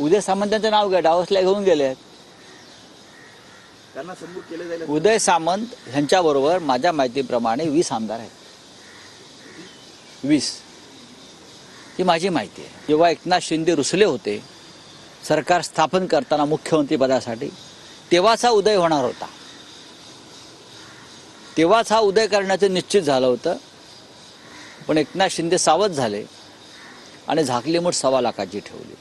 उदय सामंतांचं नाव घ्या डावसला घेऊन गेले. आहेत त्यांना समोर केलं जाईल उदय सामंत ह्यांच्याबरोबर माझ्या माहितीप्रमाणे वीस आमदार आहेत. वीस. ही माझी माहिती आहे. जेव्हा एकनाथ शिंदे रुसले होते सरकार स्थापन करताना मुख्यमंत्री पदासाठी तेव्हाच हा उदय होणार होता. तेव्हाच हा उदय करण्याचं निश्चित झालं होतं. पण एकनाथ शिंदे सावध झाले आणि झाकली मूठ सव्वा लाखाची ठेवली.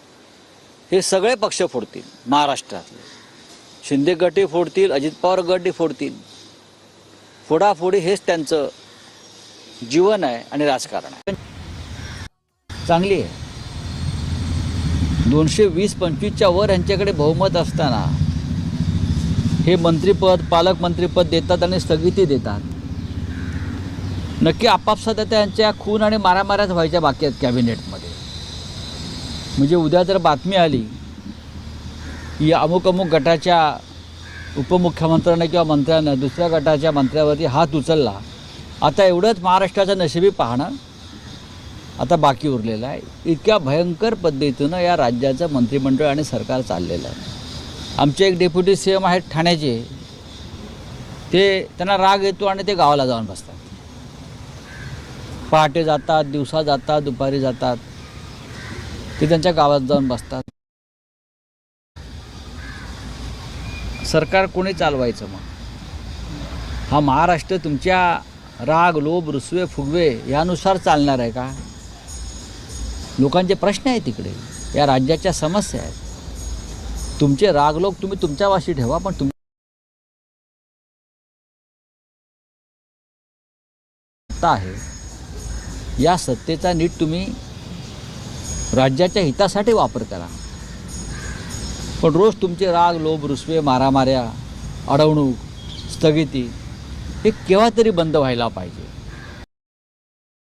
हे सगळे पक्ष फोडतील महाराष्ट्रातले. शिंदे गटही फोडतील अजित पवार गटही फोडतील. फोडाफोडी हेच त्यांचं जीवन आहे आणि राजकारण आहे. चांगली आहे. दोनशे वीस पंचवीसच्या वर यांच्याकडे बहुमत असताना हे मंत्रीपद पालकमंत्रीपद देतात आणि स्थगिती देतात. नक्की आपापसात त्यांच्या खून आणि मारामाऱ्याच व्हायच्या बाकी आहेत कॅबिनेटमध्ये. म्हणजे उद्या जर बातमी आली की अमुक अमुक गटाच्या उपमुख्यमंत्र्यानं किंवा मंत्र्यानं दुसऱ्या गटाच्या मंत्र्यावरती हात उचलला आता एवढंच महाराष्ट्राचं नशिबी पाहणं आता बाकी उरलेलं आहे. इतक्या भयंकर पद्धतीनं या राज्याचं मंत्रिमंडळ आणि सरकार चाललेलं आहे. आमचे एक डेप्युटी सी एम आहेत ठाण्याचे. ते त्यांना राग येतो आणि ते गावाला जाऊन बसतात. पहाटे जातात दिवसा जातात दुपारी जातात. ते त्यांच्या गावात जाऊन बसतात. सरकार कोणी चालवायचं मग? हा महाराष्ट्र तुमच्या राग लोभ रुसवे फुगवे यानुसार चालणार आहे का? लोकांचे प्रश्न आहेत तिकडे. या राज्याच्या समस्या आहेत. तुमचे राग लोक तुम्ही तुमच्या वाशी ठेवा पण तुम सत्ता आहे. या सत्तेचा नीट तुम्ही राज्याच्या हितासाठी वापर करा. पण रोज तुमचे राग लोभ रुसवे मारामाऱ्या अडवणूक स्थगिती हे केव्हा तरी बंद व्हायला पाहिजे.